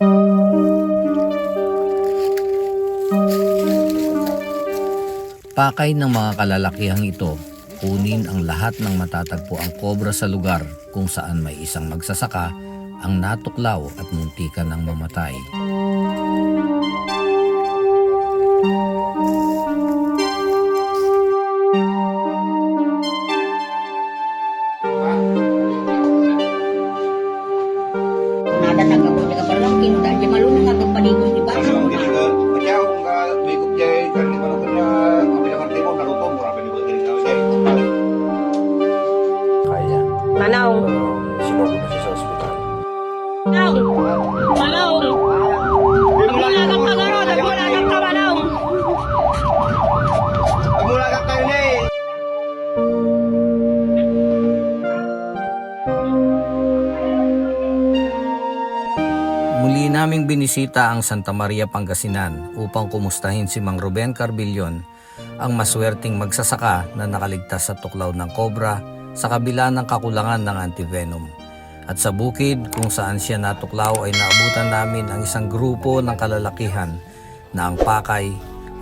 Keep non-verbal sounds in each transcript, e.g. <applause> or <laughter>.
Pakay ng mga kalalakihang ito, kunin ang lahat ng matatagpo ang kobra sa lugar kung saan may isang magsasaka ang natuklaw at muntikan ng mamatay. Manaw. Sinubo na siya sa ospital. Manaw. Manaw. Wala kang pagaro. Wala kang kamanaw. Mula ka kayo na eh! Muli naming binisita ang Santa Maria Pangasinan upang kumustahin si Mang Ruben Carbillon, ang maswerteng magsasaka na nakaligtas sa tuklaw ng kobra sa kabila ng kakulangan ng antivenom. At sa bukid kung saan siya natuklaw ay naabutan namin ang isang grupo ng kalalakihan na ang pakay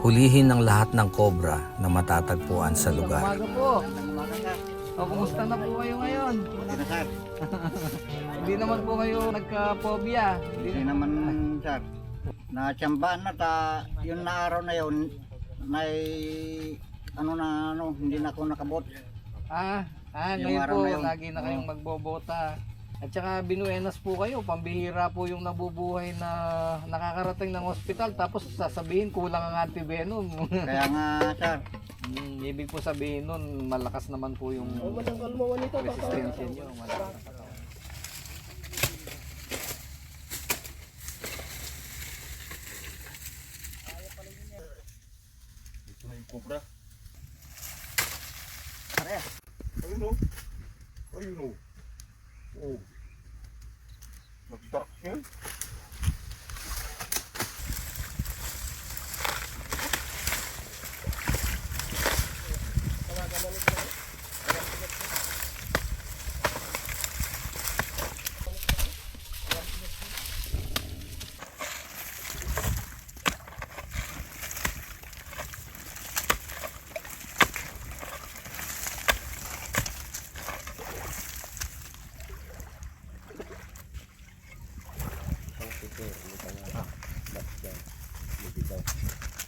hulihin ng lahat ng kobra na matatagpuan sa lugar. Umaga po. O, kumusta na po kayo ngayon? Hindi na sir. <laughs> Hindi naman po kayo nagka-phobia. Hindi naman sir. Natsambaan na ta, yun na araw na yun, may ano na ano, hindi na ako nakabot. Ah, ah Yung ngayon araw po, na yun. lagi na kayong magbobota. At saka binuenas po kayo, pambihira po yung nabubuhay na nakakarating ng ospital tapos sasabihin kulang ang antivenom. <laughs> Kaya nga sir, Hmm, ibig po sabihin nun, malakas naman po yung resistensya nyo. Malakas. ayun o. Ayun o. Oh. Nagdak yan.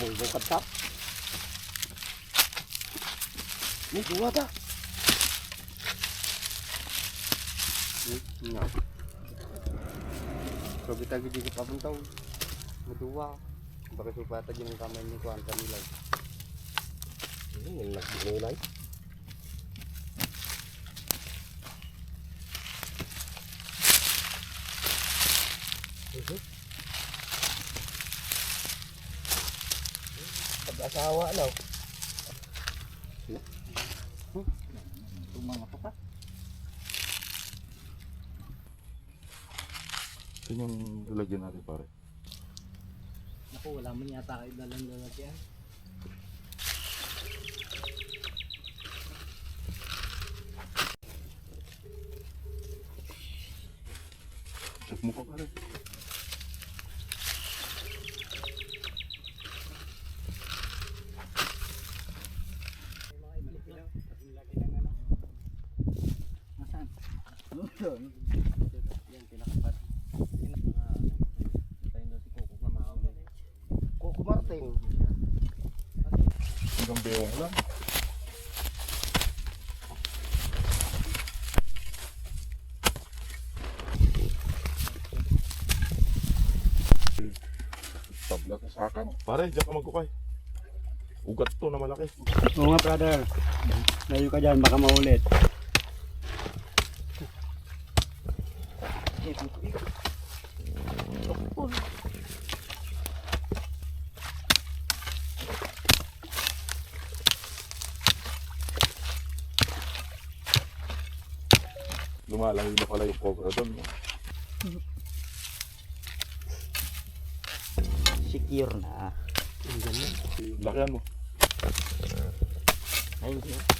Munggo kata. Ni dua ta. Nga. So kita gidi ke pabuntong. Berdua. Baka supata yung kamay ni kuan kanila. Ini nak dinilay. Pag-asawa no. Yun yung lalagyan natin pare. Ako, wala man yata kayo dalang lalagyan. Check mo ka pare. Kuko Martin. Bewang lang. Tablat sa akin. Pare, diyan ka magkukay. Ugat to na malaki. Oo nga brother. Layo ka dyan, baka maulit. Lumalayo na pala yung cobra doon. no? Secure na. Lakihan mo. Ayun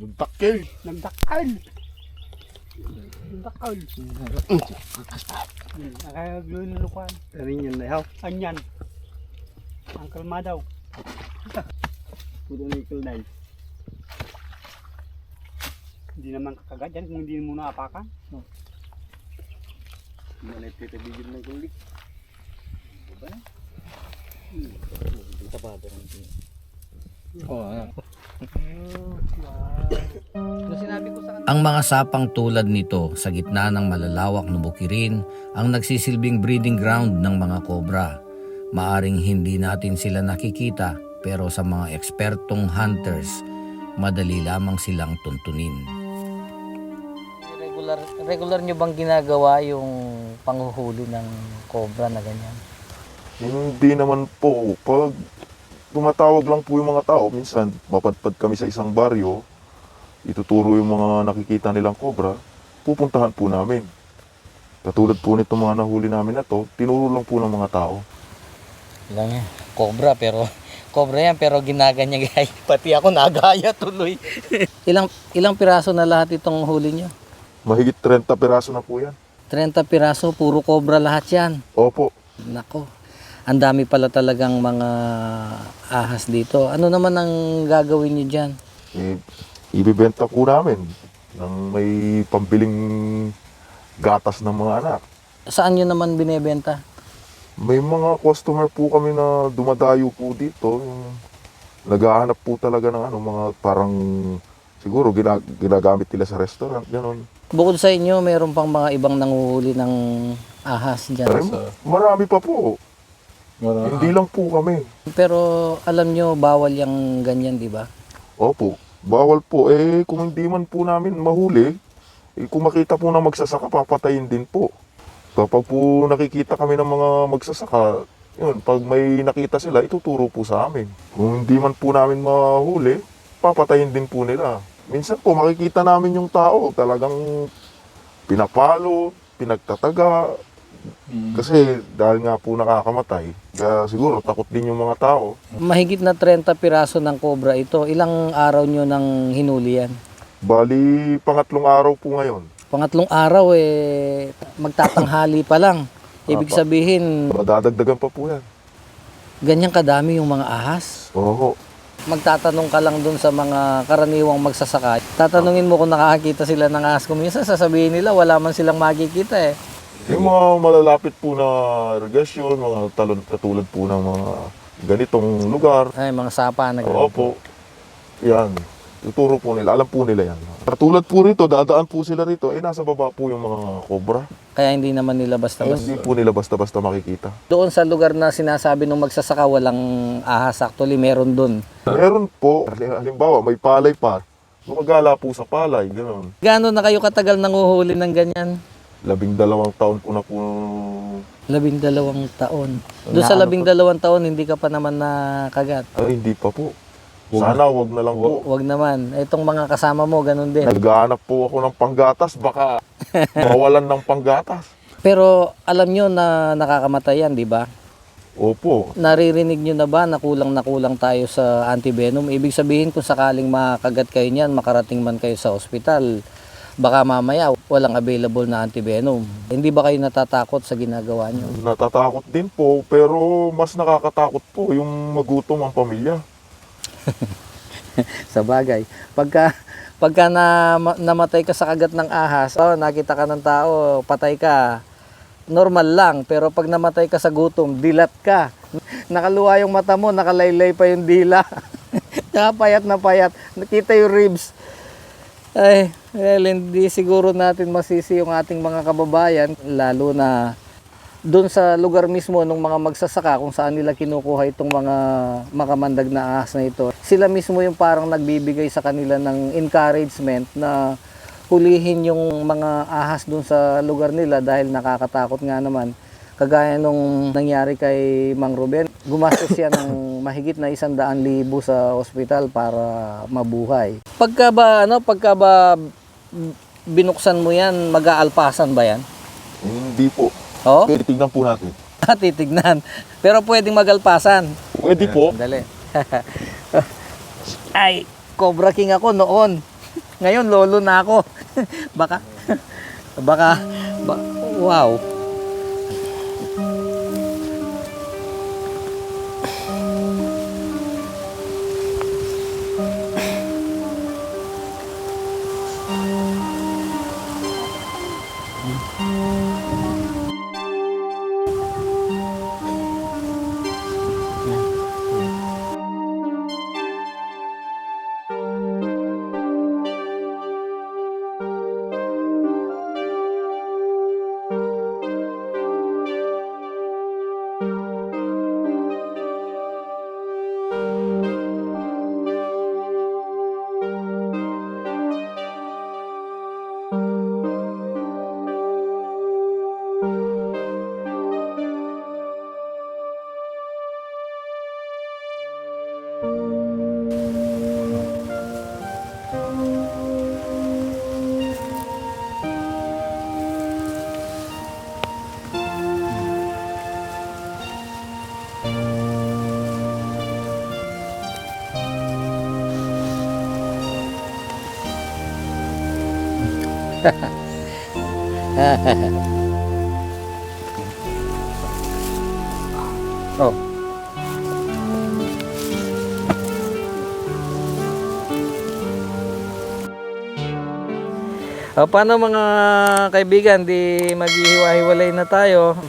Nagtakil. Nagdakal. Nagdakal. Nakagluin ng lukuan. Sabi niyo na yaw. Anyan. Ang kalma daw. Puto na ikil dahil. Hindi naman kakagat yan kung hindi mo naapakan. Hindi na ipitibigil ng kulik. Nung sinabi ko sa Ang mga sapang tulad nito sa gitna ng malalawak na bukirin ang nagsisilbing breeding ground ng mga kobra. Maaring hindi natin sila nakikita pero sa mga ekspertong hunters, madali lamang silang tuntunin. regular regular nyo bang ginagawa yung panghuhuli ng cobra na ganyan? Hindi naman po. Pag tumatawag lang po yung mga tao, minsan mapadpad kami sa isang baryo, ituturo yung mga nakikita nilang cobra, pupuntahan po namin. Katulad po nitong mga nahuli namin na to, tinuro lang po ng mga tao. Lang yan. Cobra pero <laughs> cobra yan pero ginaganyan <laughs> gaya. Pati ako nagaya tuloy. <laughs> ilang ilang piraso na lahat itong huli nyo? Mahigit 30 piraso na po yan. 30 piraso, puro cobra lahat yan. Opo, Nako. Ang dami pala talagang mga ahas dito. Ano naman ang gagawin nyo dyan? eh, ibibenta po namin ng may pambiling gatas ng mga anak. Saan nyo naman binebenta? May mga customer po kami na dumadayo po dito. Naghahanap po talaga ng ano, mga parang siguro gina- ginagamit nila sa restaurant, gano'n. Bukod sa inyo, meron pang mga ibang nanguhuli ng ahas dyan. Ay, marami pa po. Hindi lang po kami. Pero alam nyo, bawal yung ganyan, di ba? Opo, bawal po. Eh, kung hindi man po namin mahuli, eh, kung makita po na magsasaka, papatayin din po. Kapag po nakikita kami ng mga magsasaka, yun, pag may nakita sila, ituturo po sa amin. Kung hindi man po namin mahuli, papatayin din po nila. Minsan po makikita namin yung tao, talagang pinapalo, pinagtataga. Kasi dahil nga po nakakamatay, kaya siguro takot din yung mga tao. Mahigit na 30 piraso ng cobra ito. Ilang araw nyo nang hinuli yan? Bali, pangatlong araw po ngayon. Pangatlong araw eh, magtatanghali pa lang. Ibig sabihin, Madadagdagan pa po yan. ganyan kadami yung mga ahas. Oo. Magtatanong ka lang dun sa mga karaniwang magsasaka. Tatanungin mo kung nakakita sila ng ahas. Kung minsan sasabihin nila, wala man silang makikita eh. Yung mga malalapit po na irrigation, mga talon katulad po ng mga ganitong lugar. Ay, mga sapa na Oo po. Yan. Tuturo po nila. Alam po nila yan. Katulad po rito, dadaan po sila rito, eh nasa baba po yung mga cobra. Kaya hindi naman nila basta-basta. hindi po nila basta-basta makikita. Doon sa lugar na sinasabi ng magsasaka, walang ahas. Actually, meron doon. Meron po, halim- halimbawa, may palay pa. Gumagala po sa palay, gano'n. Gaano na kayo katagal nanguhuli ng ganyan? Labing dalawang taon po na po. Labing dalawang taon. Doon sa labing dalawang taon, hindi ka pa naman nakagat. Ay, hindi pa po. Sana wag na lang po. Huwag naman. Itong mga kasama mo, ganun din. Naghahanap po ako ng panggatas, baka <laughs> mawalan ng panggatas. Pero alam nyo na nakakamatay yan, di ba? Opo. Naririnig nyo na ba na kulang na kulang tayo sa antivenom? Ibig sabihin kung sakaling makagat kayo niyan, makarating man kayo sa ospital, baka mamaya walang available na antivenom. Hindi ba kayo natatakot sa ginagawa nyo? Natatakot din po, pero mas nakakatakot po yung magutom ang pamilya. <laughs> sa bagay. Pagka pagka na, namatay ka sa kagat ng ahas, oh, nakita ka ng tao, patay ka. Normal lang, pero pag namatay ka sa gutom, dilat ka. Nakaluwa yung mata mo, nakalaylay pa yung dila. <laughs> Tsaka payat na payat. Nakita yung ribs. Ay, well, hindi siguro natin masisi yung ating mga kababayan, lalo na doon sa lugar mismo ng mga magsasaka kung saan nila kinukuha itong mga makamandag na ahas na ito. Sila mismo yung parang nagbibigay sa kanila ng encouragement na hulihin yung mga ahas doon sa lugar nila dahil nakakatakot nga naman. Kagaya nung nangyari kay Mang Ruben, gumastos siya ng mahigit na isang daan libo sa ospital para mabuhay. Pagka ba, ano, pagka ba binuksan mo yan, mag-aalpasan ba yan? Hindi po. Oh? Pero tignan po natin. <laughs> titignan. Pero pwedeng magalpasan. Pwede po. Dali. <laughs> Ay, Cobra King ako noon. Ngayon, lolo na ako. <laughs> baka, baka, ba- wow. O, paano mga kaibigan, di maghihiwa-hiwalay na tayo.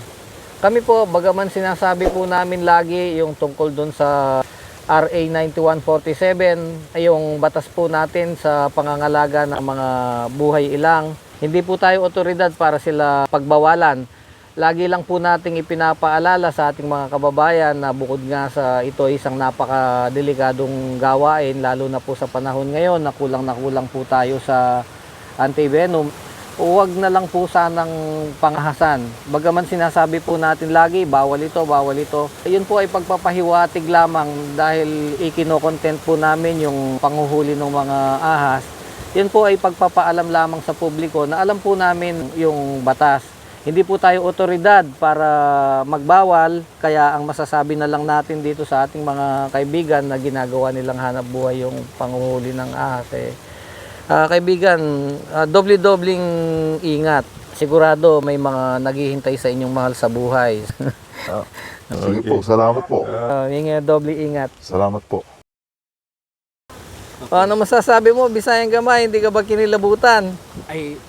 Kami po, bagaman sinasabi po namin lagi yung tungkol dun sa RA 9147, ay yung batas po natin sa pangangalaga ng mga buhay ilang. Hindi po tayo otoridad para sila pagbawalan. Lagi lang po nating ipinapaalala sa ating mga kababayan na bukod nga sa ito isang napakadelikadong gawain, lalo na po sa panahon ngayon na kulang na kulang po tayo sa antivenom, huwag na lang po sanang pangahasan. Bagaman sinasabi po natin lagi, bawal ito, bawal ito. Yun po ay pagpapahiwatig lamang dahil ikinokontent po namin yung panguhuli ng mga ahas. Yun po ay pagpapaalam lamang sa publiko na alam po namin yung batas. Hindi po tayo otoridad para magbawal, kaya ang masasabi na lang natin dito sa ating mga kaibigan na ginagawa nilang hanap buhay yung panguhuli ng ahas eh, Ah, kaibigan, ah, doble-dobling ingat. Sigurado may mga naghihintay sa inyong mahal sa buhay. <laughs> oh. Sige po, salamat po. Ah, yung uh, doble ingat. Salamat po. O, ano masasabi mo, Bisayang Gamay, hindi ka ba kinilabutan? ay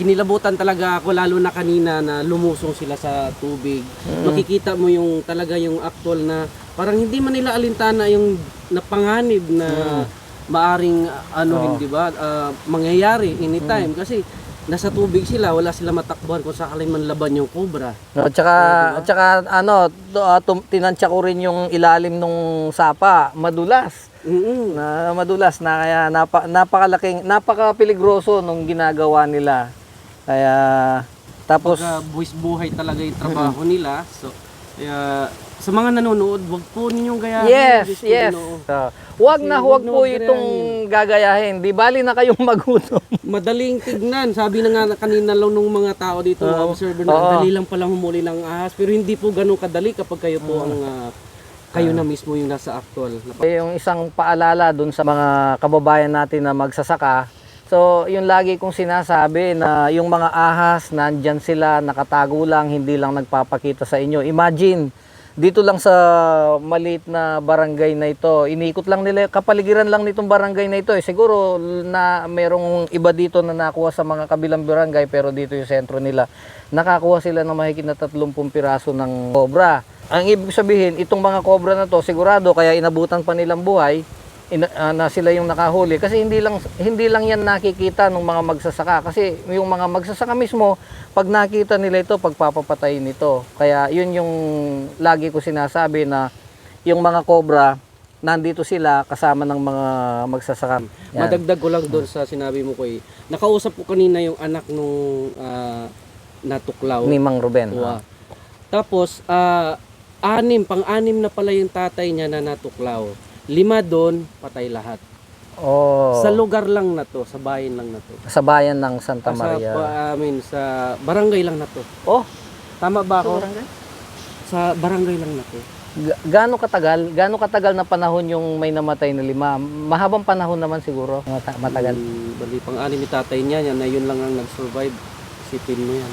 kinilabutan talaga ako lalo na kanina na lumusong sila sa tubig. Makikita mo yung talaga yung actual na parang hindi man nila alintana yung napanganib na maaring ano Oo. hindi ba ah, mangyayari anytime kasi nasa tubig sila wala sila matakbuhan kung sakaling man laban yung cobra. No, at saka, at saka ano, tum- tinansya ko rin yung ilalim nung sapa, madulas. Mm. Na madulas na kaya napa, napakalaking, napakapiligroso nung ginagawa nila. Kaya tapos Pagka buwis buhay talaga yung trabaho nila. So kaya sa mga nanonood, wag po ninyong gayahin. Yes, Diyos yes. Ginoo. Uh, wag na Kasi wag wag na po wag itong gagayahin. Di bali na kayong <laughs> magutom. Madaling tignan. Sabi na nga kanina lang nung mga tao dito, mga Oo. observer na, Oo. dali lang palang humuli ng ahas. Pero hindi po ganun kadali kapag kayo po ang, ah, kayo na mismo yung nasa actual. Eh, yung isang paalala dun sa mga kababayan natin na magsasaka. So, yung lagi kong sinasabi na yung mga ahas, nandyan sila, nakatago lang, hindi lang nagpapakita sa inyo. Imagine, dito lang sa maliit na barangay na ito, inikot lang nila, kapaligiran lang nitong barangay na ito. Eh, siguro na merong iba dito na nakuha sa mga kabilang barangay, pero dito yung sentro nila, nakakuha sila ng mahigit na 30 piraso ng cobra. Ang ibig sabihin, itong mga cobra na to, sigurado kaya inabutan pa nilang buhay, ina, ah, na sila yung nakahuli kasi hindi lang hindi lang yan nakikita ng mga magsasaka kasi yung mga magsasaka mismo pag nakita nila ito pagpapapatayin nito kaya yun yung lagi ko sinasabi na yung mga cobra nandito sila kasama ng mga magsasaka Yan. Madagdag ko lang doon sa sinabi mo ko eh. Nakausap ko kanina yung anak nung ah, natuklaw. ni Mang Ruben Wow. Tapos, ah, anim, pang-anim na pala yung tatay niya na natuklaw. Lima doon, patay lahat. oh Sa lugar lang na to, sa bayan lang na to. sa bayan ng Santa Ah, Sa, Maria pa- I mean, sa barangay lang na to. oh Tama ba ako? Sa barangay lang na to. Ga- gaano katagal gaano katagal na panahon yung may namatay na lima mahabang panahon naman siguro Mata- matagal Hmm, bali, pang-anim yung tatay niya, yan, na yun lang ang nag-survive. Isipin mo yan.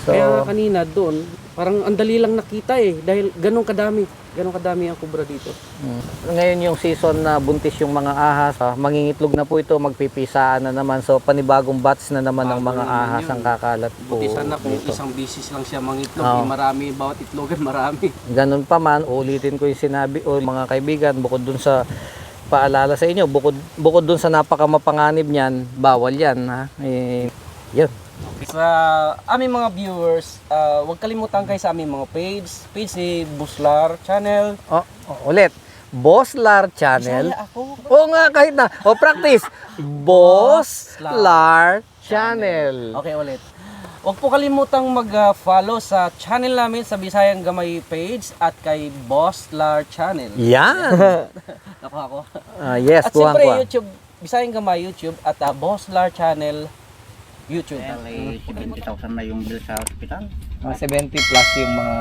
So Kaya kanina doon, parang ang dali lang nakita eh. Dahil ganun kadami. Ganun kadami ang kubra dito. Mm. Ngayon yung season na buntis yung mga ahas, ah, mangingitlog na po ito, magpipisaan na naman. So panibagong batch na naman ng Bago mga na naman ahas yun. ang kakalat po. Buti sana kung dito. isang bisis lang siya mangitlog, Oo. eh, marami, bawat itlogan marami. Ganun pa man, ulitin ko yung sinabi o mga kaibigan, bukod dun sa paalala sa inyo, bukod bukod dun sa napakamapanganib niyan, bawal 'yan ha. Eh, yun. Sa aming mga viewers, ah, huwag kalimutan kayo sa aming mga page. Page ni Buslar Channel. Oh, oh, ulit. Boss Lar Channel. Bisaya ako. Oo nga, kahit na. O, practice. <laughs> Boss Lar Channel. Okay, ulit. Huwag po kalimutang mag-follow sa channel namin sa Bisayang Gamay page at kay Boss Lar Channel. Yan. <laughs> Ako ako. Ah, yes, At kuha siyempre, ko. YouTube, Bisayang Gamay YouTube at ah, Boss Lar Channel YouTube. Ay, 70,000 na yung bill sa hospital. Mga 70 plus yung mga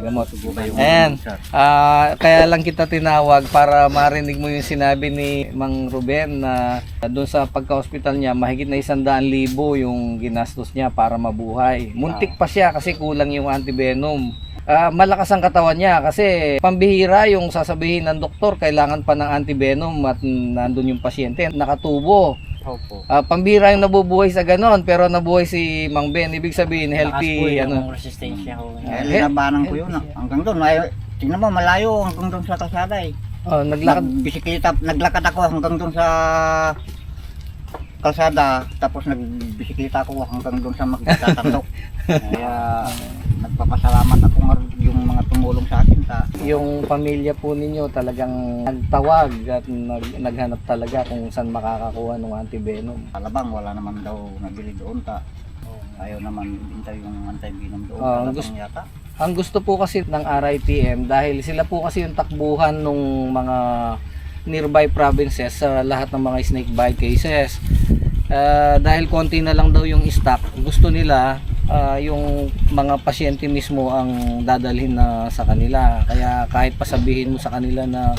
gamot. Yung Ayan. Ah, kaya lang kita tinawag para marinig mo yung sinabi ni Mang Ruben na doon sa pagka-hospital niya, mahigit na isang daan libo yung ginastos niya para mabuhay. Muntik pa siya kasi kulang yung antivenom. Ah, malakas ang katawan niya kasi pambihira yung sasabihin ng doktor kailangan pa ng antivenom at nandun yung pasyente nakatubo. Opo. Ah, pambihira yung nabubuhay sa ganon pero nabuhay si Mang Ben. Ibig sabihin healthy ano. resistensya ko. Kaya linabanan ko yun. ah. Hanggang doon. Ay, tingnan mo, malayo hanggang doon sa kalsada eh. Oh, naglakad Nagbisikleta, naglakad ako hanggang doon sa kalsada. Tapos nagbisikleta ako hanggang doon sa <laughs> magtatantok. Kaya nagpapasalamat ako nga yung mga tumulong sa akin sa yung pamilya po ninyo talagang nagtawag at nag, naghanap talaga kung saan makakakuha ng antivenom. Alabang. Wala naman daw nabili doon ta. Ayaw naman hintay yung anti-venom doon. Oh, Alabang gusto- yata. Ang gusto po kasi ng RITM dahil sila po kasi yung takbuhan ng mga nearby provinces sa lahat ng mga snake bite cases. Ah, dahil konti na lang daw yung stock, gusto nila ah, yung mga pasyente mismo ang dadalhin na sa kanila. Kaya kahit pasabihin mo sa kanila na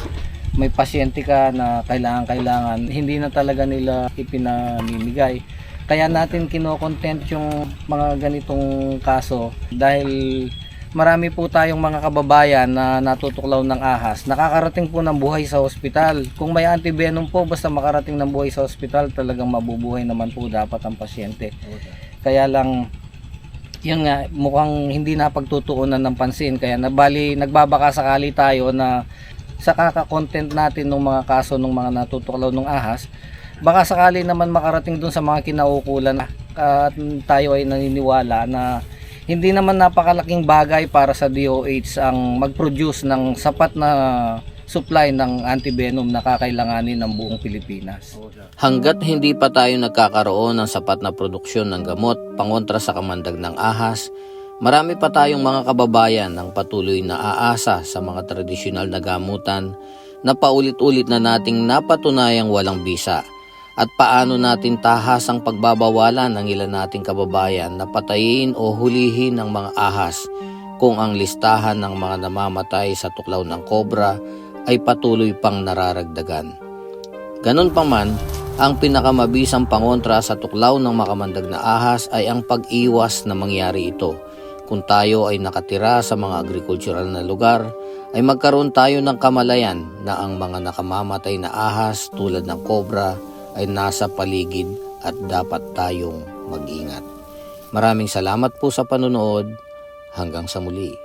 may pasyente ka na kailangan kailangan, hindi na talaga nila ipinamimigay. Kaya natin kinokontent yung mga ganitong kaso dahil marami po tayong mga kababayan na natutuklaw ng ahas. Nakakarating po ng buhay sa ospital. Kung may antivenom po, basta makarating ng buhay sa ospital, talagang mabubuhay naman po dapat ang pasyente. Kaya lang, yun nga, mukhang hindi na pagtutuunan ng pansin. Kaya nabali, nagbabaka sakali tayo na sa kaka-content natin ng mga kaso ng mga natutuklaw ng ahas, baka sakali naman makarating dun sa mga kinaukulan at tayo ay naniniwala na hindi naman napakalaking bagay para sa DOH ang mag-produce ng sapat na supply ng antivenom na kakailanganin ng buong Pilipinas. Hanggat hindi pa tayo nagkakaroon ng sapat na produksyon ng gamot pangontra sa kamandag ng ahas, Marami pa tayong mga kababayan ang patuloy na aasa sa mga tradisyonal na gamutan na paulit-ulit na nating napatunayang walang bisa at paano natin tahasang pagbabawalan ng ilan nating kababayan na patayin o hulihin ng mga ahas kung ang listahan ng mga namamatay sa tuklaw ng kobra ay patuloy pang nararagdagan. Ganun pa man, ang pinakamabisang pangontra sa tuklaw ng makamandag na ahas ay ang pag-iwas na mangyari ito. Kung tayo ay nakatira sa mga agricultural na lugar, ay magkaroon tayo ng kamalayan na ang mga nakamamatay na ahas tulad ng kobra ay nasa paligid at dapat tayong mag-ingat. Maraming salamat po sa panonood. Hanggang sa muli.